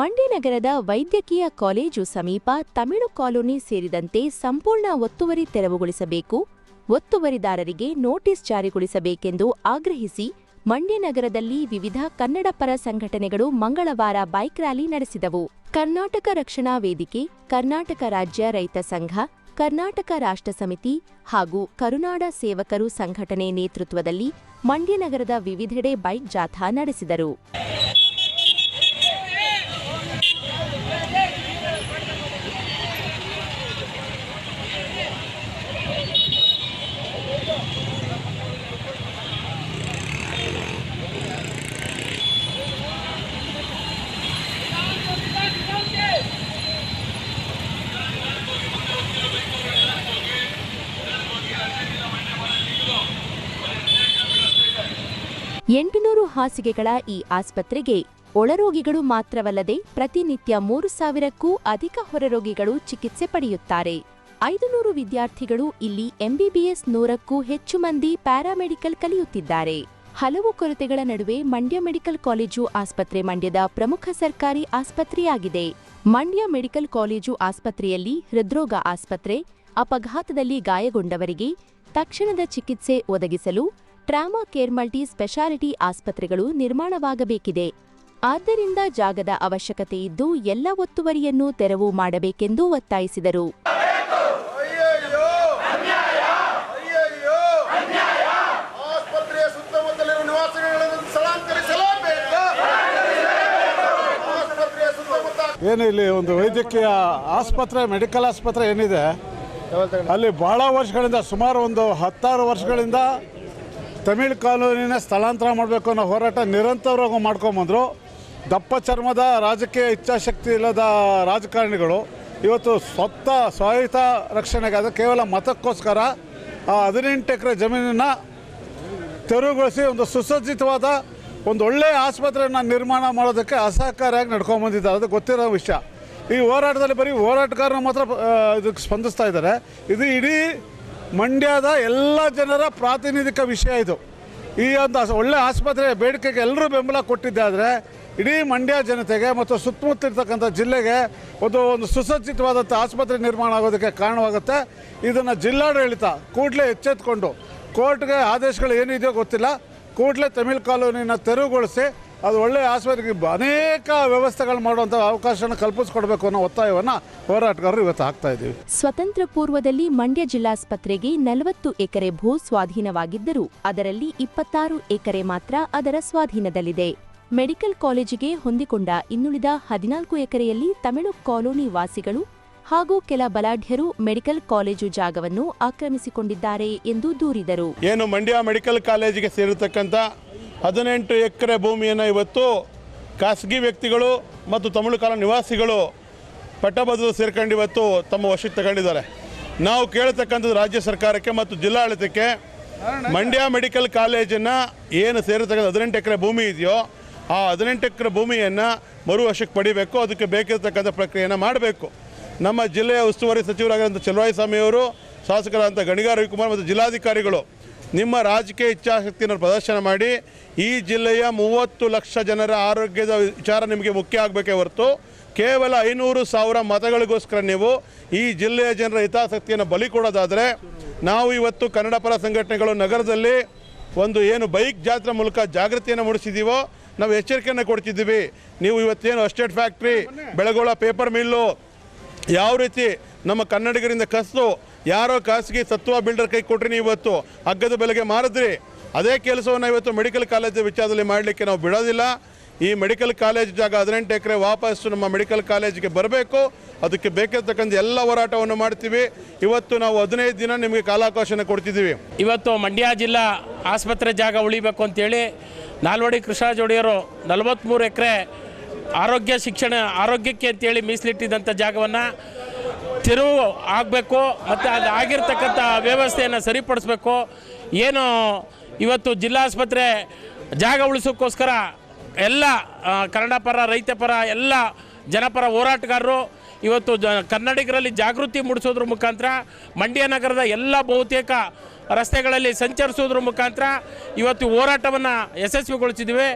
ಮಂಡ್ಯ ನಗರದ ವೈದ್ಯಕೀಯ ಕಾಲೇಜು ಸಮೀಪ ತಮಿಳು ಕಾಲೋನಿ ಸೇರಿದಂತೆ ಸಂಪೂರ್ಣ ಒತ್ತುವರಿ ತೆರವುಗೊಳಿಸಬೇಕು. ಒತ್ತುವರಿದಾರರಿಗೆ ನೋಟಿಸ್ ಜಾರಿಗೊಳಿಸಬೇಕೆಂದು ಆಗ್ರಹಿಸಿ ಮಂಡ್ಯ ನಗರದಲ್ಲಿ ವಿವಿಧ ಕನ್ನಡ ಪರ ಸಂಘಟನೆಗಳು ಮಂಗಳವಾರ ಬೈಕ್ ರ್ಯಾಲಿ ನಡೆಸಿದವು. ಕರ್ನಾಟಕ ರಕ್ಷಣಾ ವೇದಿಕೆ, ಕರ್ನಾಟಕ ರಾಜ್ಯ ರೈತ ಸಂಘ, ಕರ್ನಾಟಕ ರಾಷ್ಟ್ರ ಸಮಿತಿ ಹಾಗೂ ಕರುನಾಡ ಸೇವಕರು ಸಂಘಟನೆ ನೇತೃತ್ವದಲ್ಲಿ ಮಂಡ್ಯ ನಗರದ ವಿವಿಧೆಡೆ ಬೈಕ್ ಜಾಥಾ ನಡೆಸಿದರು. ಎಂಟುನೂರು ಹಾಸಿಗೆಗಳ ಈ ಆಸ್ಪತ್ರೆಗೆ ಒಳರೋಗಿಗಳು ಮಾತ್ರವಲ್ಲದೆ ಪ್ರತಿನಿತ್ಯ ಮೂರು ಸಾವಿರಕ್ಕೂ ಅಧಿಕ ಹೊರರೋಗಿಗಳು ಚಿಕಿತ್ಸೆ ಪಡೆಯುತ್ತಾರೆ. ಐದು ನೂರು ವಿದ್ಯಾರ್ಥಿಗಳು ಇಲ್ಲಿ ಎಂಬಿಬಿಎಸ್ ನೂರಕ್ಕೂ ಹೆಚ್ಚು ಮಂದಿ ಪ್ಯಾರಾಮೆಡಿಕಲ್ ಕಲಿಯುತ್ತಿದ್ದಾರೆ. ಹಲವು ಕೊರತೆಗಳ ನಡುವೆ ಮಂಡ್ಯ ಮೆಡಿಕಲ್ ಕಾಲೇಜು ಆಸ್ಪತ್ರೆ ಮಂಡ್ಯದ ಪ್ರಮುಖ ಸರ್ಕಾರಿ ಆಸ್ಪತ್ರೆಯಾಗಿದೆ. ಮಂಡ್ಯ ಮೆಡಿಕಲ್ ಕಾಲೇಜು ಆಸ್ಪತ್ರೆಯಲ್ಲಿ ಹೃದ್ರೋಗ ಆಸ್ಪತ್ರೆ, ಅಪಘಾತದಲ್ಲಿ ಗಾಯಗೊಂಡವರಿಗೆ ತಕ್ಷಣದ ಚಿಕಿತ್ಸೆ ಒದಗಿಸಲು ಟ್ರಾಮಾ ಕೇರ್ ಮಲ್ಟಿ ಸ್ಪೆಷಾಲಿಟಿ ಆಸ್ಪತ್ರೆಗಳು ನಿರ್ಮಾಣವಾಗಬೇಕಿದೆ. ಆದ್ದರಿಂದ ಜಾಗದ ಅವಶ್ಯಕತೆ ಇದ್ದು ಎಲ್ಲ ಒತ್ತುವರಿಯನ್ನು ತೆರವು ಮಾಡಬೇಕೆಂದು ಒತ್ತಾಯಿಸಿದರು. ಅಯ್ಯಯ್ಯೋ! ಅಯ್ಯಯ್ಯೋ! ಆಸ್ಪತ್ರೆಯ ಸುತ್ತಮುತ್ತಲಿರುವ ನಿವಾಸಿಗಳನ್ನು ಸ್ಥಳಾಂತರಿಸಲೇಬೇಕು? ಆಸ್ಪತ್ರೆಯ ಸುತ್ತಮುತ್ತ ಏನು ಇಲ್ಲಿ ಒಂದು ವೈದ್ಯಕೀಯ ಆಸ್ಪತ್ರೆ ಮೆಡಿಕಲ್ ಆಸ್ಪತ್ರೆ ಏನಿದೆ? ಅಲ್ಲಿ ಭಾಳ ವರ್ಷಗಳಿಂದ ಸುಮಾರು ಒಂದು ಹತ್ತಾರು ವರ್ಷಗಳಿಂದ ತಮಿಳ್ ಕಾನೂನಿನ ಸ್ಥಳಾಂತರ ಮಾಡಬೇಕು ಅನ್ನೋ ಹೋರಾಟ ನಿರಂತರವಾಗಿ ಮಾಡ್ಕೊಂಬಂದರು ದಪ್ಪ ಚರ್ಮದ ರಾಜಕೀಯ ಇಚ್ಛಾಶಕ್ತಿ ಇಲ್ಲದ ರಾಜಕಾರಣಿಗಳು ಇವತ್ತು ಸ್ವತ್ತ ಸ್ವಾಯತ್ತ ರಕ್ಷಣೆಗೆ, ಅದು ಕೇವಲ ಮತಕ್ಕೋಸ್ಕರ ಆ ಹದಿನೆಂಟು ಎಕರೆ ಜಮೀನನ್ನು ತೆರವುಗೊಳಿಸಿ ಒಂದು ಸುಸಜ್ಜಿತವಾದ ಒಂದು ಒಳ್ಳೆಯ ಆಸ್ಪತ್ರೆಯನ್ನು ನಿರ್ಮಾಣ ಮಾಡೋದಕ್ಕೆ ಅಸಹಕಾರಿಯಾಗಿ ನಡ್ಕೊಂಬಂದಿದ್ದಾರೆ ಅದು ಗೊತ್ತಿರೋ ವಿಷಯ. ಈ ಹೋರಾಟದಲ್ಲಿ ಬರೀ ಹೋರಾಟಗಾರರು ಮಾತ್ರ ಇದಕ್ಕೆ ಸ್ಪಂದಿಸ್ತಾ ಇದ್ದಾರೆ. ಇದು ಇಡೀ ಮಂಡ್ಯದ ಎಲ್ಲ ಜನರ ಪ್ರಾತಿನಿಧಿಕ ವಿಷಯ ಇದು. ಈ ಒಂದು ಒಳ್ಳೆ ಆಸ್ಪತ್ರೆ, ಬೇಡಿಕೆಗೆ ಎಲ್ಲರೂ ಬೆಂಬಲ ಕೊಟ್ಟಿದ್ದಾದರೆ ಇಡೀ ಮಂಡ್ಯ ಜನತೆಗೆ ಮತ್ತು ಸುತ್ತಮುತ್ತ ಇರ್ತಕ್ಕಂಥ ಜಿಲ್ಲೆಗೆ ಒಂದು ಒಂದು ಸುಸಜ್ಜಿತವಾದಂಥ ಆಸ್ಪತ್ರೆ ನಿರ್ಮಾಣ ಆಗೋದಕ್ಕೆ ಕಾರಣವಾಗುತ್ತೆ. ಇದನ್ನು ಜಿಲ್ಲಾಡಳಿತ ಕೂಡಲೇ ಎಚ್ಚೆತ್ಕೊಂಡು ಕೋರ್ಟ್ಗೆ ಆದೇಶಗಳು ಏನಿದೆಯೋ ಗೊತ್ತಿಲ್ಲ. ಕೂಡಲೇ ತಮಿಳು ಕಾಲೋನಿನ ತೆರವುಗೊಳಿಸಿ ಅದು ಒಳ್ಳೆಯ ಆಸ್ಪತ್ರೆಗೆ ಅನೇಕ ವ್ಯವಸ್ಥೆಗಳು ಮಾಡುವಂಥ ಅವಕಾಶನ ಕಲ್ಪಿಸ್ಕೊಡ್ಬೇಕು ಅನ್ನೋ ಒತ್ತಾಯವನ್ನು ಹೋರಾಟಗಾರರು ಇವತ್ತು ಹಾಕ್ತಾ ಇದ್ದೀವಿ. ಸ್ವತಂತ್ರ ಪೂರ್ವದಲ್ಲಿ ಮಂಡ್ಯ ಜಿಲ್ಲಾಸ್ಪತ್ರೆಗೆ ನಲವತ್ತು ಎಕರೆ ಭೂ ಸ್ವಾಧೀನವಾಗಿದ್ದರೂ ಅದರಲ್ಲಿ ಇಪ್ಪತ್ತಾರು ಎಕರೆ ಮಾತ್ರ ಅದರ ಸ್ವಾಧೀನದಲ್ಲಿದೆ. ಮೆಡಿಕಲ್ ಕಾಲೇಜಿಗೆ ಹೊಂದಿಕೊಂಡ ಇನ್ನುಳಿದ ಹದಿನಾಲ್ಕು ಎಕರೆಯಲ್ಲಿ ತಮಿಳು ಕಾಲೋನಿ ವಾಸಿಗಳು ಹಾಗೂ ಕೆಲ ಬಲಾಢ್ಯರು ಮೆಡಿಕಲ್ ಕಾಲೇಜು ಜಾಗವನ್ನು ಆಕ್ರಮಿಸಿಕೊಂಡಿದ್ದಾರೆ ಎಂದು ದೂರಿದರು. ಏನು ಮಂಡ್ಯ ಮೆಡಿಕಲ್ ಕಾಲೇಜಿಗೆ ಸೇರಿರ್ತಕ್ಕಂಥ ಹದಿನೆಂಟು ಎಕರೆ ಭೂಮಿಯನ್ನು ಇವತ್ತು ಖಾಸಗಿ ವ್ಯಕ್ತಿಗಳು ಮತ್ತು ತಮಿಳು ಕಾಲ ನಿವಾಸಿಗಳು ಪಟ್ಟಭದ್ರ ಸೇರ್ಕೊಂಡು ಇವತ್ತು ತಮ್ಮ ವಶಕ್ಕೆ ತಗೊಂಡಿದ್ದಾರೆ. ನಾವು ಕೇಳತಕ್ಕಂಥದ್ದು ರಾಜ್ಯ ಸರ್ಕಾರಕ್ಕೆ ಮತ್ತು ಜಿಲ್ಲಾಡಳಿತಕ್ಕೆ ಮಂಡ್ಯ ಮೆಡಿಕಲ್ ಕಾಲೇಜನ್ನು ಏನು ಸೇರಿರ್ತಕ್ಕಂಥ ಹದಿನೆಂಟು ಎಕರೆ ಭೂಮಿ ಇದೆಯೋ ಆ ಹದಿನೆಂಟು ಎಕರೆ ಭೂಮಿಯನ್ನು ಮರು ವಶಕ್ಕೆ ಪಡಿಬೇಕು, ಅದಕ್ಕೆ ಬೇಕಿರತಕ್ಕಂಥ ಪ್ರಕ್ರಿಯೆಯನ್ನು ಮಾಡಬೇಕು. ನಮ್ಮ ಜಿಲ್ಲೆಯ ಉಸ್ತುವಾರಿ ಸಚಿವರಾಗಿರುವಂಥ ಚಲುವಾಯಿಸ್ವಾಮಿಯವರು ಶಾಸಕರಾದಂಥ ಗಣಿಗಾರ ರವಿಕುಮಾರ್ ಮತ್ತು ಜಿಲ್ಲಾಧಿಕಾರಿಗಳು ನಿಮ್ಮ ರಾಜಕೀಯ ಇಚ್ಛಾಶಕ್ತಿಯನ್ನು ಪ್ರದರ್ಶನ ಮಾಡಿ, ಈ ಜಿಲ್ಲೆಯ ಮೂವತ್ತು ಲಕ್ಷ ಜನರ ಆರೋಗ್ಯದ ವಿಚಾರ ನಿಮಗೆ ಮುಖ್ಯ ಆಗಬೇಕೇ ಹೊರತು ಕೇವಲ ಐನೂರು ಸಾವಿರ ಮತಗಳಿಗೋಸ್ಕರ ನೀವು ಈ ಜಿಲ್ಲೆಯ ಜನರ ಹಿತಾಸಕ್ತಿಯನ್ನು ಬಲಿ ಕೊಡೋದಾದರೆ ನಾವು ಇವತ್ತು ಕನ್ನಡ ಪರ ಸಂಘಟನೆಗಳು ನಗರದಲ್ಲಿ ಒಂದು ಏನು ಬೈಕ್ ಜಾತ್ರೆ ಮೂಲಕ ಜಾಗೃತಿಯನ್ನು ಮೂಡಿಸಿದ್ದೀವೋ, ನಾವು ಎಚ್ಚರಿಕೆಯನ್ನು ಕೊಡ್ತಿದ್ದೀವಿ. ನೀವು ಇವತ್ತೇನು ಅಸ್ಟೇಟ್ ಫ್ಯಾಕ್ಟ್ರಿ, ಬೆಳಗೋಳ ಪೇಪರ್ ಮಿಲ್ಲು ಯಾವ ರೀತಿ ನಮ್ಮ ಕನ್ನಡಿಗರಿಂದ ಕಸ್ತು ಯಾರೋ ಖಾಸಗಿ ಸತ್ವ ಬಿಲ್ಡರ್ ಕೈ ಕೊಟ್ರಿ ಇವತ್ತು ಹಗ್ಗದ ಬೆಲೆಗೆ ಮಾರಿದ್ರಿ. ಅದೇ ಕೆಲಸವನ್ನು ಇವತ್ತು ಮೆಡಿಕಲ್ ಕಾಲೇಜ್ ವಿಚಾರದಲ್ಲಿ ಮಾಡಲಿಕ್ಕೆ ನಾವು ಬಿಡೋದಿಲ್ಲ. ಈ ಮೆಡಿಕಲ್ ಕಾಲೇಜ್ ಜಾಗ ಹದಿನೆಂಟು ಎಕರೆ ವಾಪಸ್ಸು ನಮ್ಮ ಮೆಡಿಕಲ್ ಕಾಲೇಜಿಗೆ ಬರಬೇಕು. ಅದಕ್ಕೆ ಬೇಕಿರ್ತಕ್ಕಂಥ ಎಲ್ಲ ಹೋರಾಟವನ್ನು ಮಾಡ್ತೀವಿ. ಇವತ್ತು ನಾವು ಹದಿನೈದು ದಿನ ನಿಮಗೆ ಕಾಲಾವಕಾಶನ ಕೊಡ್ತಿದ್ದೀವಿ. ಇವತ್ತು ಮಂಡ್ಯ ಜಿಲ್ಲಾ ಆಸ್ಪತ್ರೆ ಜಾಗ ಉಳಿಬೇಕು ಅಂತೇಳಿ ನಾಲ್ವಡಿ ಕೃಷ್ಣರಾಜೊಡೆಯರು ನಲವತ್ತ್ಮೂರು ಎಕರೆ ಆರೋಗ್ಯ ಶಿಕ್ಷಣ ಆರೋಗ್ಯಕ್ಕೆ ಅಂತೇಳಿ ಮೀಸಲಿಟ್ಟಿದ್ದಂಥ ಜಾಗವನ್ನು ತಿರುವು ಆಗಬೇಕು ಮತ್ತು ಅದು ಆಗಿರ್ತಕ್ಕಂಥ ವ್ಯವಸ್ಥೆಯನ್ನು ಸರಿಪಡಿಸ್ಬೇಕು. ಏನು ಇವತ್ತು ಜಿಲ್ಲಾಸ್ಪತ್ರೆ ಜಾಗ ಉಳಿಸೋಕ್ಕೋಸ್ಕರ ಎಲ್ಲ ಕನ್ನಡ ಪರ, ರೈತ ಪರ, ಎಲ್ಲ ಜನಪರ ಹೋರಾಟಗಾರರು ಇವತ್ತು ಜ, ಕನ್ನಡಿಗರಲ್ಲಿ ಜಾಗೃತಿ ಮೂಡಿಸೋದ್ರ ಮುಖಾಂತರ ಮಂಡ್ಯ ನಗರದ ಎಲ್ಲ ಬಹುತೇಕ ರಸ್ತೆಗಳಲ್ಲಿ ಸಂಚರಿಸುವುದರ ಮುಖಾಂತರ ಇವತ್ತು ಹೋರಾಟವನ್ನು ಯಶಸ್ವಿಗೊಳಿಸಿದ್ದೀವಿ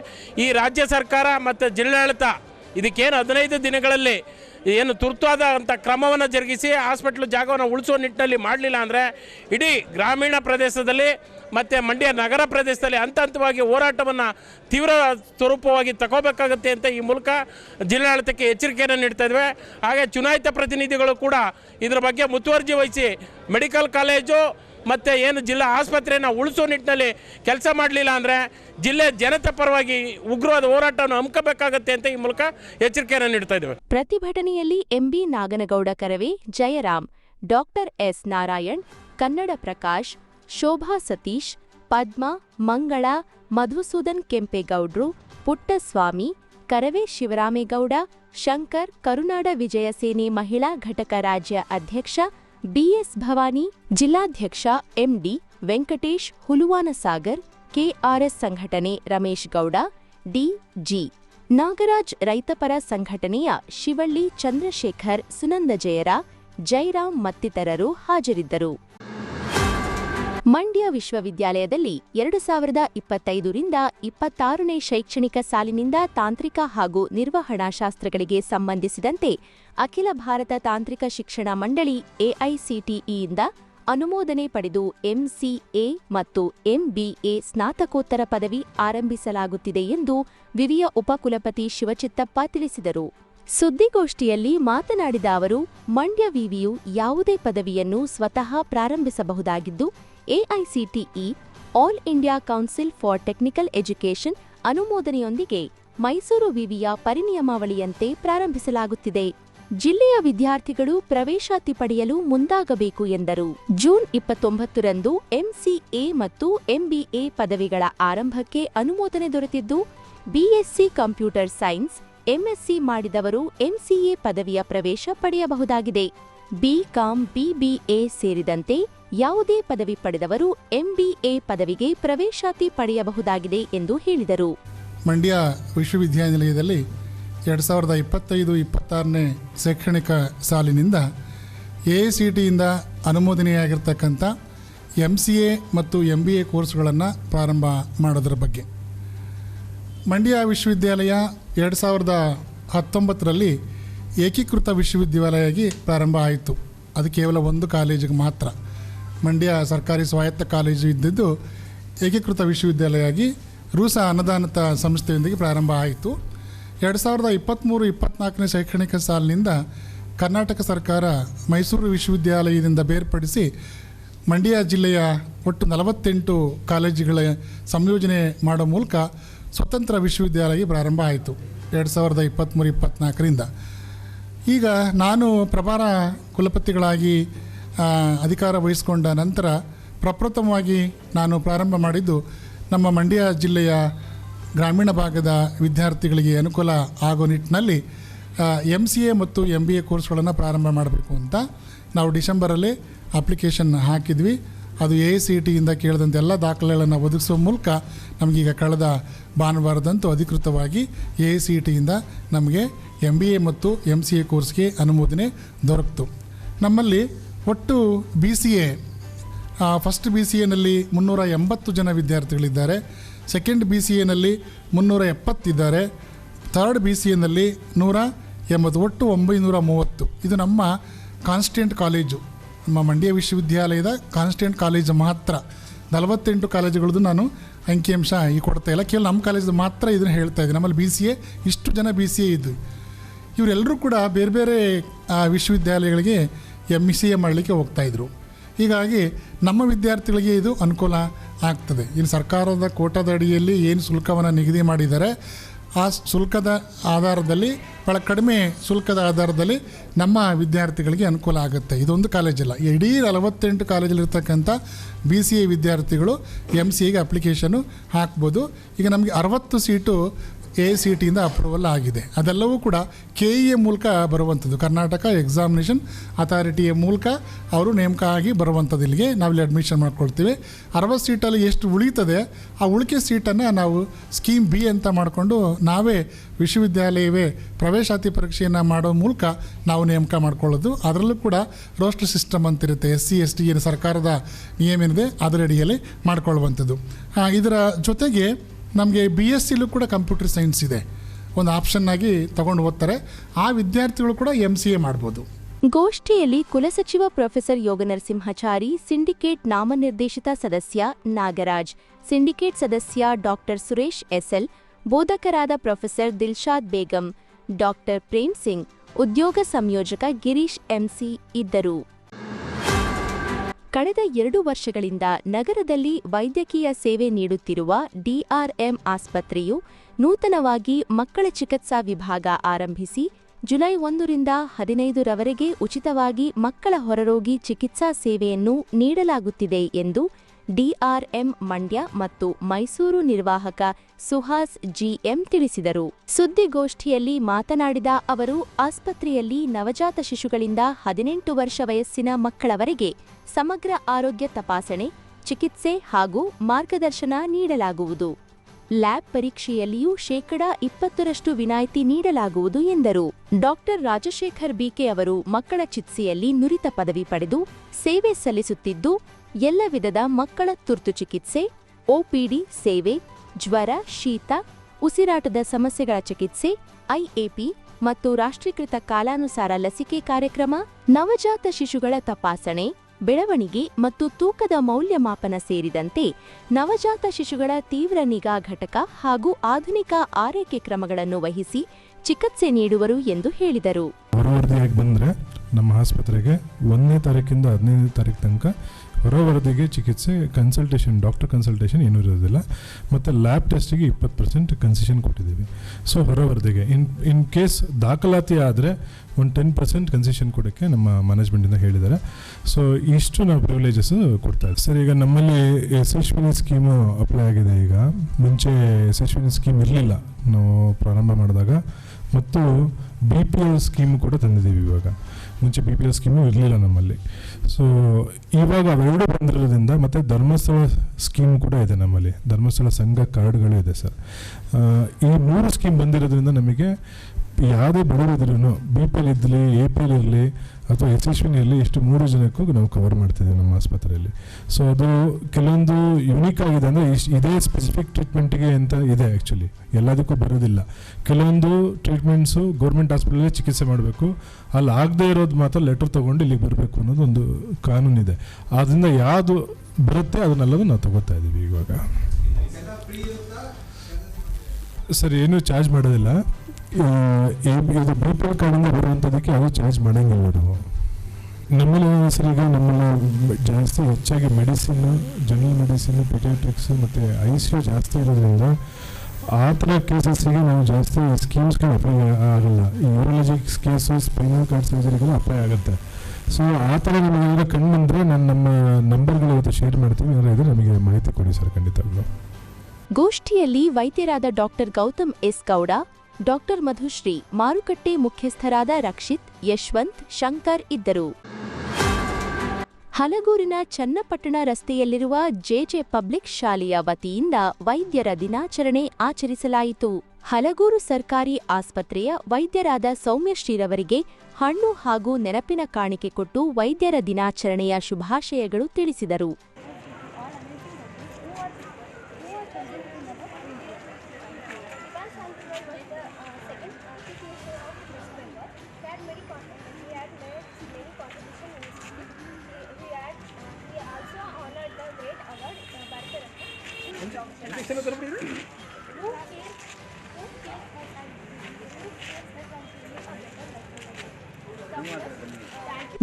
ಈ ರಾಜ್ಯ ಸರ್ಕಾರ ಮತ್ತು ಜಿಲ್ಲಾಡಳಿತ ಇದಕ್ಕೇನು ಹದಿನೈದು ದಿನಗಳಲ್ಲಿ ಏನು ತುರ್ತಾದಂಥ ಕ್ರಮವನ್ನು ಜರುಗಿಸಿ ಹಾಸ್ಪಿಟ್ಲ್ ಜಾಗವನ್ನು ಉಳಿಸೋ ನಿಟ್ಟಿನಲ್ಲಿ ಮಾಡಲಿಲ್ಲ ಅಂದರೆ ಇಡೀ ಗ್ರಾಮೀಣ ಪ್ರದೇಶದಲ್ಲಿ ಮತ್ತು ಮಂಡ್ಯ ನಗರ ಪ್ರದೇಶದಲ್ಲಿ ಹಂತ ಹಂತವಾಗಿ ಹೋರಾಟವನ್ನು ತೀವ್ರ ಸ್ವರೂಪವಾಗಿ ತಗೋಬೇಕಾಗುತ್ತೆ ಅಂತ ಈ ಮೂಲಕ ಜಿಲ್ಲಾಡಳಿತಕ್ಕೆ ಎಚ್ಚರಿಕೆಯನ್ನು ನೀಡ್ತಾ ಇದ್ವಿ. ಹಾಗೆ ಚುನಾಯಿತ ಪ್ರತಿನಿಧಿಗಳು ಕೂಡ ಇದರ ಬಗ್ಗೆ ಮುತುವರ್ಜಿ ವಹಿಸಿ ಮೆಡಿಕಲ್ ಕಾಲೇಜು ಮತ್ತು ಏನು ಜಿಲ್ಲಾ ಆಸ್ಪತ್ರೆಯನ್ನು ಉಳಿಸೋ ನಿಟ್ಟಿನಲ್ಲಿ ಕೆಲಸ ಮಾಡಲಿಲ್ಲ ಅಂದರೆ ಜಿಲ್ಲೆ ಜನತೆ ಪರವಾಗಿ ಉಗ್ರವಾದ ಹೋರಾಟವನ್ನು ಹಮ್ಮಿಕಬೇಕಾಗತ್ತೆ ಅಂತ ಈ ಮೂಲಕ ಎಚ್ಚರಿಕೆಯನ್ನು ನೀಡ್ತಾ ಇದ್ದೇವೆ. ಪ್ರತಿಭಟನೆಯಲ್ಲಿ MB Naganagouda Karave, Jayaram, doctor S Narayan, Kannada Prakash, Shobha Satish, Padma, Mangala, Madhusudan ಕೆಂಪೇಗೌಡ್ರು, Puttaswamy, Karave Shivaramegowda, Shankar, ಕರುನಾಡ ವಿಜಯ ಸೇನೆ ಮಹಿಳಾ ಘಟಕ ರಾಜ್ಯ ಅಧ್ಯಕ್ಷ ಬಿಎಸ್ ಭವಾನಿ ಜಿಲ್ಲಾಧ್ಯಕ್ಷ ಎಂಡಿ ವೆಂಕಟೇಶ್ ಹುಲುವಾನಸಾಗರ್, ಕೆಆರ್ಎಸ್ ಸಂಘಟನೆ ರಮೇಶ್ ಗೌಡ, ಡಿಜಿ ನಾಗರಾಜ್ ರೈತಪರ ಸಂಘಟನೆಯ ಶಿವಳ್ಳಿ ಚಂದ್ರಶೇಖರ್ ಸುನಂದ ಜಯರಾಮ್ ಮತ್ತಿತರರು ಹಾಜರಿದ್ದರು. ಮಂಡ್ಯ ವಿಶ್ವವಿದ್ಯಾಲಯದಲ್ಲಿ ಎರಡು ಸಾವಿರದ ಇಪ್ಪತ್ತೈದರಿಂದ ಇಪ್ಪತ್ತಾರನೇ ಶೈಕ್ಷಣಿಕ ಸಾಲಿನಿಂದ ತಾಂತ್ರಿಕ ಹಾಗೂ ನಿರ್ವಹಣಾ ಶಾಸ್ತ್ರಗಳಿಗೆ ಸಂಬಂಧಿಸಿದಂತೆ ಅಖಿಲ ಭಾರತ ತಾಂತ್ರಿಕ ಶಿಕ್ಷಣ ಮಂಡಳಿ ಎಐಸಿಟಿಇಯಿಂದ ಅನುಮೋದನೆ ಪಡೆದು ಎಂಸಿಎ ಮತ್ತು ಎಂಬಿಎ ಸ್ನಾತಕೋತ್ತರ ಪದವಿ ಆರಂಭಿಸಲಾಗುತ್ತಿದೆ ಎಂದು ವಿವಿಯ ಉಪಕುಲಪತಿ ಶಿವಚಿತ್ತಪ್ಪ ತಿಳಿಸಿದರು. ಸುದ್ದಿಗೋಷ್ಠಿಯಲ್ಲಿ ಮಾತನಾಡಿದ ಅವರು, ಮಂಡ್ಯ ವಿವಿಯು ಯಾವುದೇ ಪದವಿಯನ್ನು ಸ್ವತಃ ಪ್ರಾರಂಭಿಸಬಹುದಾಗಿದ್ದು AICTE all India council for technical education ಅನುಮೋದನೆಯೊಂದಿಗೆ Mysuru ವಿವಿಯ ಪರಿನಿಯಮಾವಳಿಯಂತೆ ಪ್ರಾರಂಭಿಸಲಾಗುತ್ತಿದೆ. ಜಿಲ್ಲೆಯ ವಿದ್ಯಾರ್ಥಿಗಳು ಪ್ರವೇಶಾತಿ ಪಡೆಯಲು ಮುಂದಾಗಬೇಕು ಎಂದರು. ಜೂನ್ ಇಪ್ಪತ್ತೊಂಬತ್ತರಂದು ಎಂಸಿಎ ಮತ್ತು ಎಂಬಿಎ ಪದವಿಗಳ ಆರಂಭಕ್ಕೆ ಅನುಮೋದನೆ ದೊರೆತಿದ್ದು ಬಿಎಸ್ಸಿ ಕಂಪ್ಯೂಟರ್ ಸೈನ್ಸ್ ಎಂಎಸ್ಸಿ ಮಾಡಿದವರು ಎಂಸಿಎ ಪದವಿಯ ಪ್ರವೇಶ ಪಡೆಯಬಹುದಾಗಿದೆ. ಬಿಕಾಂ ಬಿಬಿಎ ಸೇರಿದಂತೆ ಯಾವುದೇ ಪದವಿ ಪಡೆದವರು ಎಂಬಿಎ ಪದವಿಗೆ ಪ್ರವೇಶಾತಿ ಪಡೆಯಬಹುದಾಗಿದೆ ಎಂದು ಹೇಳಿದರು. ಮಂಡ್ಯ ವಿಶ್ವವಿದ್ಯಾನಿಲಯದಲ್ಲಿ ಎರಡು ಸಾವಿರದ ಇಪ್ಪತ್ತೈದು ಇಪ್ಪತ್ತಾರನೇ ಶೈಕ್ಷಣಿಕ ಸಾಲಿನಿಂದ ಎ ಸಿ ಟಿಯಿಂದ ಅನುಮೋದನೆಯಾಗಿರ್ತಕ್ಕಂಥ ಎಂ ಸಿ ಎ ಮತ್ತು ಎಂ ಬಿ ಎ ಕೋರ್ಸ್ಗಳನ್ನು ಪ್ರಾರಂಭ ಮಾಡೋದ್ರ ಬಗ್ಗೆ. ಮಂಡ್ಯ ವಿಶ್ವವಿದ್ಯಾಲಯ ಎರಡು ಸಾವಿರದ ಹತ್ತೊಂಬತ್ತರಲ್ಲಿ ಏಕೀಕೃತ ವಿಶ್ವವಿದ್ಯಾಲಯವಾಗಿ ಪ್ರಾರಂಭ ಆಯಿತು. ಅದು ಕೇವಲ ಒಂದು ಕಾಲೇಜಿಗೆ ಮಾತ್ರ. ಮಂಡ್ಯ ಸರ್ಕಾರಿ ಸ್ವಾಯತ್ತ ಕಾಲೇಜು ಇದ್ದಿದ್ದು ಏಕೀಕೃತ ವಿಶ್ವವಿದ್ಯಾಲಯವಾಗಿ ರೂಸ ಅನುದಾನಿತ ಸಂಸ್ಥೆಯೊಂದಿಗೆ ಪ್ರಾರಂಭ ಆಯಿತು. ಎರಡು ಸಾವಿರದ ಇಪ್ಪತ್ತ್ಮೂರು ಇಪ್ಪತ್ತ್ನಾಲ್ಕನೇ ಶೈಕ್ಷಣಿಕ ಸಾಲಿನಿಂದ ಕರ್ನಾಟಕ ಸರ್ಕಾರ ಮೈಸೂರು ವಿಶ್ವವಿದ್ಯಾಲಯದಿಂದ ಬೇರ್ಪಡಿಸಿ ಮಂಡ್ಯ ಜಿಲ್ಲೆಯ ಒಟ್ಟು ನಲವತ್ತೆಂಟು ಕಾಲೇಜುಗಳ ಸಂಯೋಜನೆ ಮಾಡೋ ಮೂಲಕ ಸ್ವತಂತ್ರ ವಿಶ್ವವಿದ್ಯಾಲಯ ಪ್ರಾರಂಭ ಆಯಿತು. ಎರಡು ಸಾವಿರದ ಇಪ್ಪತ್ತ್ಮೂರು ಇಪ್ಪತ್ತ್ನಾಲ್ಕರಿಂದ ಈಗ ನಾನು ಪ್ರಭಾರ ಕುಲಪತಿಗಳಾಗಿ ಅಧಿಕಾರ ವಹಿಸಿಕೊಂಡ ನಂತರ ಪ್ರಪ್ರಥಮವಾಗಿ ನಾನು ಪ್ರಾರಂಭ ಮಾಡಿದ್ದು ನಮ್ಮ ಮಂಡ್ಯ ಜಿಲ್ಲೆಯ ಗ್ರಾಮೀಣ ಭಾಗದ ವಿದ್ಯಾರ್ಥಿಗಳಿಗೆ ಅನುಕೂಲ ಆಗೋ ನಿಟ್ಟಿನಲ್ಲಿ ಎಂ ಸಿ ಎ ಮತ್ತು ಎಂ ಬಿ ಎ ಕೋರ್ಸ್ಗಳನ್ನು ಪ್ರಾರಂಭ ಮಾಡಬೇಕು ಅಂತ ನಾವು ಡಿಸೆಂಬರಲ್ಲಿ ಅಪ್ಲಿಕೇಶನ್ ಹಾಕಿದ್ವಿ. ಅದು ಎ ಸಿ ಟಿಯಿಂದ ಕೇಳಿದಂಥ ಎಲ್ಲ ದಾಖಲೆಗಳನ್ನು ಒದಗಿಸುವ ಮೂಲಕ ನಮಗೀಗ ಕಳೆದ ಭಾನುವಾರದಂತೂ ಅಧಿಕೃತವಾಗಿ ಎ ಐ ಸಿ ಟಿಯಿಂದ ನಮಗೆ ಎಂ ಬಿ ಎ ಮತ್ತು ಎಂ ಸಿ ಎ ಕೋರ್ಸ್ಗೆ ಅನುಮೋದನೆ ದೊರಕಿತು. ನಮ್ಮಲ್ಲಿ ಒಟ್ಟು B C A first B C ಎನಲ್ಲಿ ಮುನ್ನೂರ ಎಂಬತ್ತು ಜನ ವಿದ್ಯಾರ್ಥಿಗಳಿದ್ದಾರೆ. ಸೆಕೆಂಡ್ ಬಿ ಸಿ ಎನಲ್ಲಿ ಮುನ್ನೂರ ಎಪ್ಪತ್ತಿದ್ದಾರೆ. ಥರ್ಡ್ ಬಿ ಸಿ ಎನಲ್ಲಿ ನೂರ ಎಂಬತ್ತು, ಒಟ್ಟು ಒಂಬೈನೂರ ಮೂವತ್ತು. ಇದು ನಮ್ಮ ಕಾನ್ಸ್ಟೆಂಟ್ ಕಾಲೇಜು ನಮ್ಮ ಮಂಡ್ಯ ವಿಶ್ವವಿದ್ಯಾಲಯದ ಕಾನ್ಸ್ಟೆಂಟ್ ಕಾಲೇಜು ಮಾತ್ರ. ನಲವತ್ತೆಂಟು ಕಾಲೇಜುಗಳದ್ದು ನಾನು ಅಂಕಿಅಂಶ ಈ ಕೊಡ್ತಾ ಇಲ್ಲ. ಕೇವಲ ನಮ್ಮ ಕಾಲೇಜ್ ಮಾತ್ರ ಇದನ್ನು ಹೇಳ್ತಾ ಇದ್ದೀನಿ. ನಮ್ಮಲ್ಲಿ ಬಿ ಸಿ ಎ ಇಷ್ಟು ಜನ ಬಿ ಸಿ ಎ ಇದ್ದು ಇವರೆಲ್ಲರೂ ಕೂಡ ಬೇರೆ ಬೇರೆ ವಿಶ್ವವಿದ್ಯಾಲಯಗಳಿಗೆ ಎಂ ಸಿ ಎ ಮಾಡಲಿಕ್ಕೆ ಹೋಗ್ತಾಯಿದ್ರು ಹೀಗಾಗಿ ನಮ್ಮ ವಿದ್ಯಾರ್ಥಿಗಳಿಗೆ ಇದು ಅನುಕೂಲ ಆಗ್ತದೆ. ಇಲ್ಲಿ ಸರ್ಕಾರದ ಕೋಟಾದ ಅಡಿಯಲ್ಲಿ ಏನು ಶುಲ್ಕವನ್ನು ನಿಗದಿ ಮಾಡಿದ್ದಾರೆ, ಆ ಶುಲ್ಕದ ಆಧಾರದಲ್ಲಿ ಭಾಳ ಕಡಿಮೆ ಶುಲ್ಕದ ಆಧಾರದಲ್ಲಿ ನಮ್ಮ ವಿದ್ಯಾರ್ಥಿಗಳಿಗೆ ಅನುಕೂಲ ಆಗುತ್ತೆ. ಇದೊಂದು ಕಾಲೇಜಲ್ಲ ಇಡೀ ನಲವತ್ತೆಂಟು ಕಾಲೇಜಲ್ಲಿರ್ತಕ್ಕಂಥ ಬಿ ಸಿ ಎ ವಿದ್ಯಾರ್ಥಿಗಳು ಎಂ ಸಿ ಎಗೆ ಅಪ್ಲಿಕೇಶನ್ನು ಹಾಕ್ಬೋದು. ಈಗ ನಮಗೆ ಅರವತ್ತು ಸೀಟು ಎ ಸಿ ಟಿಯಿಂದ ಅಪ್ರೂವಲ್ ಆಗಿದೆ. ಅದೆಲ್ಲವೂ ಕೂಡ ಕೆ ಇ ಎ ಮೂಲಕ ಬರುವಂಥದ್ದು. ಕರ್ನಾಟಕ ಎಕ್ಸಾಮಿನೇಷನ್ ಅಥಾರಿಟಿಯ ಮೂಲಕ ಅವರು ನೇಮಕ ಆಗಿ ಬರುವಂಥದ್ದು ಇಲ್ಲಿಗೆ ನಾವಿಲ್ಲಿ ಅಡ್ಮಿಷನ್ ಮಾಡ್ಕೊಳ್ತೀವಿ. ಅರವತ್ತು ಸೀಟಲ್ಲಿ ಎಷ್ಟು ಉಳಿತದೆ, ಆ ಉಳಿಕೆ ಸೀಟನ್ನು ನಾವು ಸ್ಕೀಮ್ ಬಿ ಅಂತ ಮಾಡಿಕೊಂಡು ನಾವೇ ವಿಶ್ವವಿದ್ಯಾಲಯವೇ ಪ್ರವೇಶಾತಿ ಪರೀಕ್ಷೆಯನ್ನು ಮಾಡೋ ಮೂಲಕ ನಾವು ನೇಮಕ ಮಾಡ್ಕೊಳ್ಳೋದು. ಅದರಲ್ಲೂ ಕೂಡ ರೋಸ್ಟ್ ಸಿಸ್ಟಮ್ ಅಂತಿರುತ್ತೆ. ಎಸ್ ಸಿ, ಎಸ್ ಟಿ, ಏನು ಸರ್ಕಾರದ ನಿಯಮ ಏನಿದೆ ಅದರ ಅಡಿಯಲ್ಲಿ ಮಾಡ್ಕೊಳ್ಳುವಂಥದ್ದು ಇದರ ಜೊತೆಗೆ ನಮಗೆ ಬಿ ಎಸ್ ಸಿಲೂ ಕೂಡ ಕಂಪ್ಯೂಟರ್ ಸೈನ್ಸ್ ಇದೆ. ಒಂದು ಆಪ್ಷನ್ನಾಗಿ ತಗೊಂಡು ಓದ್ತಾರೆ ಆ ವಿದ್ಯಾರ್ಥಿಗಳು ಕೂಡ ಎಂ ಸಿ ಎ ಮಾಡ್ಬೋದು. ಗೋಷ್ಠಿಯಲ್ಲಿ ಕುಲಸಚಿವ ಪ್ರೊಫೆಸರ್ ಯೋಗನರಸಿಂಹಾಚಾರಿ, ಸಿಂಡಿಕೇಟ್ ನಾಮನಿರ್ದೇಶಿತ ಸದಸ್ಯ ನಾಗರಾಜ್, ಸಿಂಡಿಕೇಟ್ ಸದಸ್ಯ ಡಾಕ್ಟರ್ ಸುರೇಶ್ ಎಸ್ಎಲ್ ಬೋಧಕರಾದ ಪ್ರೊಫೆಸರ್ ದಿಲ್ಶಾದ್ ಬೇಗಂ, ಡಾಕ್ಟರ್ ಪ್ರೇಮ್ ಸಿಂಗ್, ಉದ್ಯೋಗ ಸಂಯೋಜಕ ಗಿರೀಶ್ ಎಂಸಿ ಇದ್ದರು. ಕಳೆದ ಎರಡು ವರ್ಷಗಳಿಂದ ನಗರದಲ್ಲಿ ವೈದ್ಯಕೀಯ ಸೇವೆ ನೀಡುತ್ತಿರುವ ಡಿಆರ್ಎಂ ಆಸ್ಪತ್ರೆಯು ನೂತನವಾಗಿ ಮಕ್ಕಳ ಚಿಕಿತ್ಸಾ ವಿಭಾಗ ಆರಂಭಿಸಿ ಜುಲೈ ಒಂದರಿಂದ ಹದಿನೈದರವರೆಗೆ ಉಚಿತವಾಗಿ ಮಕ್ಕಳ ಹೊರರೋಗಿ ಚಿಕಿತ್ಸಾ ಸೇವೆಯನ್ನು ನೀಡಲಾಗುತ್ತಿದೆ ಎಂದು ಡಿಆರ್ಎಂ ಮಂಡ್ಯ ಮತ್ತು ಮೈಸೂರು ನಿರ್ವಾಹಕ ಸುಹಾಸ್ ಜಿಎಂ ತಿಳಿಸಿದರು. ಸುದ್ದಿಗೋಷ್ಠಿಯಲ್ಲಿ ಮಾತನಾಡಿದ ಅವರು, ಆಸ್ಪತ್ರೆಯಲ್ಲಿ ನವಜಾತ ಶಿಶುಗಳಿಂದ ಹದಿನೆಂಟು ವರ್ಷ ವಯಸ್ಸಿನ ಮಕ್ಕಳವರೆಗೆ ಸಮಗ್ರ ಆರೋಗ್ಯ ತಪಾಸಣೆ, ಚಿಕಿತ್ಸೆ ಹಾಗೂ ಮಾರ್ಗದರ್ಶನ ನೀಡಲಾಗುವುದು. ಲ್ಯಾಬ್ ಪರೀಕ್ಷೆಯಲ್ಲಿಯೂ ಶೇಕಡಾ ಇಪ್ಪತ್ತರಷ್ಟು ವಿನಾಯಿತಿ ನೀಡಲಾಗುವುದು ಎಂದರು. ಡಾಕ್ಟರ್ ರಾಜಶೇಖರ್ ಬಿಕೆ ಅವರು ಮಕ್ಕಳ ಚಿಕಿತ್ಸೆಯಲ್ಲಿ ನುರಿತ ಪದವಿ ಪಡೆದು ಸೇವೆ ಸಲ್ಲಿಸುತ್ತಿದ್ದು, ಎಲ್ಲ ವಿಧದ ಮಕ್ಕಳ ತುರ್ತು ಚಿಕಿತ್ಸೆ ಒಪಿಡಿ ಸೇವೆ, ಜ್ವರ, ಶೀತ, ಉಸಿರಾಟದ ಸಮಸ್ಯೆಗಳ ಚಿಕಿತ್ಸೆ ಐಎಪಿ ಮತ್ತು ರಾಷ್ಟ್ರೀಕೃತ ಕಾಲಾನುಸಾರ ಲಸಿಕೆ ಕಾರ್ಯಕ್ರಮ, ನವಜಾತ ಶಿಶುಗಳ ತಪಾಸಣೆ ಬೆಳವಣಿಗೆ ಮತ್ತು ತೂಕದ ಮೌಲ್ಯಮಾಪನ ಸೇರಿದಂತೆ ನವಜಾತ ಶಿಶುಗಳ ತೀವ್ರ ನಿಗಾ ಘಟಕ ಹಾಗೂ ಆಧುನಿಕ ಆರೈಕೆ ಕ್ರಮಗಳನ್ನು ವಹಿಸಿ ಚಿಕಿತ್ಸೆ ನೀಡುವರು ಎಂದು ಹೇಳಿದರು. ಹೊರವರದಿಯಾಗಿ ಬಂದರೆ ನಮ್ಮ ಆಸ್ಪತ್ರೆಗೆ ಒಂದನೇ ತಾರೀಕಿಂದ ಹದಿನೈದನೇ ತಾರೀಕು ತನಕ ಹೊರವರದಿಗೆ ಚಿಕಿತ್ಸೆ ಕನ್ಸಲ್ಟೇಷನ್ ಡಾಕ್ಟರ್ ಕನ್ಸಲ್ಟೇಷನ್ ಏನೂ ಇರೋದಿಲ್ಲ. ಮತ್ತು ಲ್ಯಾಬ್ ಟೆಸ್ಟಿಗೆ ಇಪ್ಪತ್ತು ಪರ್ಸೆಂಟ್ ಕನ್ಸೆಷನ್ ಕೊಟ್ಟಿದ್ದೀವಿ. ಸೊ ಹೊರವರದಿಗೆ. ಇನ್ ಇನ್ ಕೇಸ್ ದಾಖಲಾತಿ ಆದರೆ ಒಂದು ಟೆನ್ ಪರ್ಸೆಂಟ್ ಕನ್ಸೆಷನ್ ಕೊಡೋಕ್ಕೆ ನಮ್ಮ ಮ್ಯಾನೇಜ್ಮೆಂಟಿಂದ ಹೇಳಿದ್ದಾರೆ. ಸೊ ಇಷ್ಟು ನಾವು ಪ್ರಿವಿಲೇಜಸ್ ಕೊಡ್ತಾ ಇದ್ದೀವಿ ಸರ್, ಈಗ ನಮ್ಮಲ್ಲಿ ಯಶಸ್ವಿನಿ ಸ್ಕೀಮು ಅಪ್ಲೈ ಆಗಿದೆ. ಈಗ ಮುಂಚೆ ಯಶಸ್ವಿನಿ ಸ್ಕೀಮ್ ಇರಲಿಲ್ಲ. ನಾವು ಪ್ರಾರಂಭ ಮಾಡಿದಾಗ. ಮತ್ತು ಬಿ ಪಿ ಎಲ್ ಸ್ಕೀಮ್ ಕೂಡ ತಂದಿದ್ದೀವಿ ಇವಾಗ. ಮುಂಚೆ ಬಿ ಪಿ ಎಲ್ ಸ್ಕೀಮು ಇರಲಿಲ್ಲ ನಮ್ಮಲ್ಲಿ. ಸೊ ಇವಾಗ ಅವೆರಡು ಬಂದಿರೋದ್ರಿಂದ ಮತ್ತು ಧರ್ಮಸ್ಥಳ ಸ್ಕೀಮ್ ಕೂಡ ಇದೆ ನಮ್ಮಲ್ಲಿ. ಧರ್ಮಸ್ಥಳ ಸಂಘ ಕಾರ್ಡ್ಗಳು ಇದೆ, ಸರ್. ಈ ಮೂರು ಸ್ಕೀಮ್ ಬಂದಿರೋದ್ರಿಂದ ನಮಗೆ ಯಾವುದೇ ಬಡವರಿದ್ರೂ ಬಿ ಪಿ ಎಲ್ ಇದ್ದಲ್ಲಿ ಎ ಪಿ ಎಲ್ ಇರಲಿ ಅಥವಾ ಯಶಸ್ವಿನಿ ಇರಲಿ ಇಷ್ಟು ಮೂರು ಜನಕ್ಕೂ ನಾವು ಕವರ್ ಮಾಡ್ತಿದ್ದೀವಿ ನಮ್ಮ ಆಸ್ಪತ್ರೆಯಲ್ಲಿ. ಸೊ ಅದು ಕೆಲವೊಂದು ಯುನೀಕ್ ಆಗಿದೆ ಅಂದರೆ ಇಷ್ಟು ಇದೇ ಸ್ಪೆಸಿಫಿಕ್ ಟ್ರೀಟ್ಮೆಂಟಿಗೆ ಅಂತ ಇದೆ ಆ್ಯಕ್ಚುಲಿ ಎಲ್ಲದಕ್ಕೂ ಬರೋದಿಲ್ಲ. ಕೆಲವೊಂದು ಟ್ರೀಟ್ಮೆಂಟ್ಸು ಗೌರ್ಮೆಂಟ್ ಹಾಸ್ಪಿಟಲಲ್ಲಿ ಚಿಕಿತ್ಸೆ ಮಾಡಬೇಕು. ಅಲ್ಲಿ ಆಗದೇ ಇರೋದು ಮಾತ್ರ ಲೆಟರ್ ತೊಗೊಂಡು ಇಲ್ಲಿಗೆ ಬರಬೇಕು ಅನ್ನೋದು ಒಂದು ಕಾನೂನಿದೆ ಆದ್ದರಿಂದ ಯಾವುದು ಬರುತ್ತೆ ಅದನ್ನೆಲ್ಲದೂ ನಾವು ತಗೋತಾ ಇದ್ದೀವಿ ಇವಾಗ. ಸರ್, ಏನೂ ಚಾರ್ಜ್ ಮಾಡೋದಿಲ್ಲ. ಇದು ಬಿ ಪಿ ಎಲ್ ಕಾರ್ಡಿಂದ ಬರುವಂಥದ್ದಕ್ಕೆ ಅದು ಚಾರ್ಜ್ ಮಾಡೋಂಗಿಲ್ಲ ನಾವು ನಮ್ಮಲ್ಲಿ ಹೆಸರಿಗೆ ನಮ್ಮಲ್ಲಿ ಜಾಸ್ತಿ ಹೆಚ್ಚಾಗಿ ಮೆಡಿಸಿನ್ ಜನರಲ್ ಮೆಡಿಸಿನ್ ಪಿಟಿಯಾಟ್ರಿಕ್ಸ್ ಮತ್ತು ಐ ಸಿ ಯು ಜಾಸ್ತಿ ಇರೋದ್ರಿಂದ ಆ ಥರ ಕೇಸಸ್ಸಿಗೆ ನಾವು ಜಾಸ್ತಿ ಸ್ಕೀಮ್ಸ್ಗಳು ಅಪ್ಲೈ ಆಗಲ್ಲ. ಈ ಕೇಸು ಸ್ಪೈನಲ್ ಕಾರ್ಡ್ ಸರ್ಜರಿಗಳು ಅಪ್ಲೈ ಆಗುತ್ತೆ. ಸೊ ಆ ಥರ ನಮಗೆ ಕಂಡು ಬಂದರೆ ನಾನು ನಮ್ಮ ನಂಬರ್ಗಳು ಇವತ್ತು ಶೇರ್ ಮಾಡ್ತೀನಿ. ಅಂದರೆ ಇದು ನಮಗೆ ಮಾಹಿತಿ ಕೊಡಿ ಸರ್ ಖಂಡಿತವಾಗ್ಲೂ. ಗೋಷ್ಠಿಯಲ್ಲಿ ವೈದ್ಯರಾದ doctor Gautham S Gowda doctor Madhushree, ಮಾರುಕಟ್ಟೆ ಮುಖ್ಯಸ್ಥರಾದ ರಕ್ಷಿತ್, ಯಶವಂತ್, ಶಂಕರ್ ಇದ್ದರು. ಹಲಗೂರಿನ ಚನ್ನಪಟ್ಟಣ ರಸ್ತೆಯಲ್ಲಿರುವ ಜೆಜೆ ಪಬ್ಲಿಕ್ ಶಾಲೆಯ ವತಿಯಿಂದ ವೈದ್ಯರ ದಿನಾಚರಣೆ ಆಚರಿಸಲಾಯಿತು. ಹಲಗೂರು ಸರ್ಕಾರಿ ಆಸ್ಪತ್ರೆಯ ವೈದ್ಯರಾದ ಸೌಮ್ಯಶ್ರೀರವರಿಗೆ ಹಣ್ಣು ಹಾಗೂ ನೆನಪಿನ ಕಾಣಿಕೆ ಕೊಟ್ಟು ವೈದ್ಯರ ದಿನಾಚರಣೆಯ ಶುಭಾಶಯಗಳು ತಿಳಿಸಿದರು.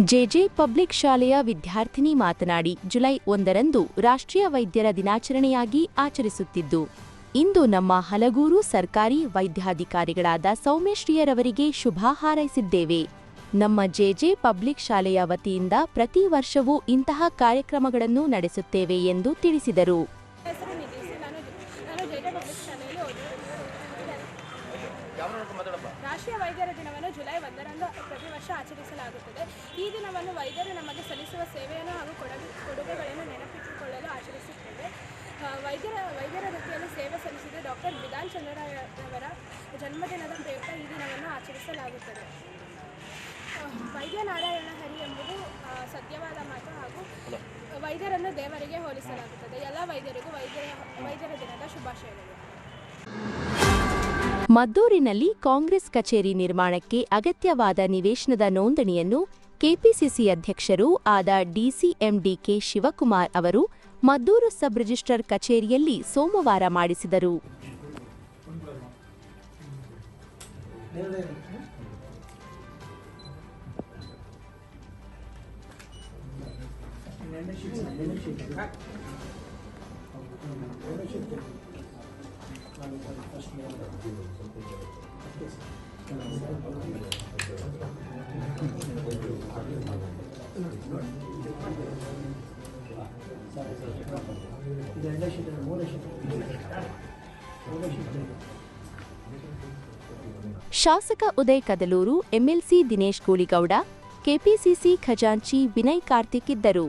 ಜೆಜೆ ಪಬ್ಲಿಕ್ ಶಾಲೆಯ ವಿದ್ಯಾರ್ಥಿನಿ ಮಾತನಾಡಿ, ಜುಲೈ ಒಂದರಂದು ರಾಷ್ಟ್ರೀಯ ವೈದ್ಯರ ದಿನಾಚರಣೆಯಾಗಿ ಆಚರಿಸುತ್ತಿದ್ದು, ಇಂದು ನಮ್ಮ ಹಲಗೂರು ಸರ್ಕಾರಿ ವೈದ್ಯಾಧಿಕಾರಿಗಳಾದ ಸೌಮ್ಯಶ್ರೀಯರವರಿಗೆ ಶುಭ ಹಾರೈಸಿದ್ದೇವೆ. ನಮ್ಮ ಜೆಜೆ ಪಬ್ಲಿಕ್ ಶಾಲೆಯ ವತಿಯಿಂದ ಪ್ರತಿ ವರ್ಷವೂ ಇಂತಹ ಕಾರ್ಯಕ್ರಮಗಳನ್ನು ನಡೆಸುತ್ತೇವೆ ಎಂದು ತಿಳಿಸಿದರು. ರಾಷ್ಟ್ರೀಯ ವೈದ್ಯರ ದಿನವನ್ನು ಜುಲೈ ಒಂದರಂದು ಪ್ರತಿ ವರ್ಷ ಆಚರಿಸಲಾಗುತ್ತದೆ. ಈ ದಿನವನ್ನು ವೈದ್ಯರು ನಮಗೆ ಸಲ್ಲಿಸುವ ಸೇವೆಯನ್ನು ಹಾಗೂ ಕೊಡಗು ಕೊಡುಗೆಗಳನ್ನು ನೆನಪಿಸಿಕೊಳ್ಳಲು ಆಚರಿಸುತ್ತೇವೆ. ವೈದ್ಯರ ವೈದ್ಯರ ರೀತಿಯಲ್ಲಿ ಸೇವೆ ಸಲ್ಲಿಸಿದ ಡಾಕ್ಟರ್ ವಿಧಾನ್ ಚಂದ್ರರವರ ಜನ್ಮದಿನದ ಪ್ರಯುಕ್ತ ಈ ದಿನವನ್ನು ಆಚರಿಸಲಾಗುತ್ತದೆ. ವೈದ್ಯನಾರಾಯಣ ವೈದ್ಯ ನಾರಾಯಣ ಹರಿ ಎಂಬುದು ಸತ್ಯವಾದ ಮಾತು ಹಾಗೂ ವೈದ್ಯರನ್ನು ದೇವರಿಗೆ ಹೋಲಿಸಲಾಗುತ್ತದೆ. ಎಲ್ಲ ವೈದ್ಯರಿಗೂ ವೈದ್ಯರ ವೈದ್ಯರ ದಿನದ ಶುಭಾಶಯಗಳು. ಮದ್ದೂರಿನಲ್ಲಿ ಕಾಂಗ್ರೆಸ್ ಕಚೇರಿ ನಿರ್ಮಾಣಕ್ಕೆ ಅಗತ್ಯವಾದ ನಿವೇಶನದ ನೋಂದಣಿಯನ್ನು ಕೆಪಿಸಿಸಿ ಅಧ್ಯಕ್ಷರೂ ಆದ ಡಿಸಿಎಂಡಿಕೆ ಶಿವಕುಮಾರ್ ಅವರು ಮದ್ದೂರು ಸಬ್ ರಿಜಿಸ್ಟ್ರಾರ್ ಕಚೇರಿಯಲ್ಲಿ ಸೋಮವಾರ ಮಾಡಿಸಿದರು. ಶಾಸಕ ಉದಯ್ ಕದಲೂರು ಎಂಎಲ್ಸಿ ದಿನೇಶ್ ಗೂಳಿಗೌಡ ಕೆಪಿಸಿಸಿ ಖಜಾಂಚಿ ವಿನಯ್ ಕಾರ್ತಿಕ್ ಇದ್ದರು.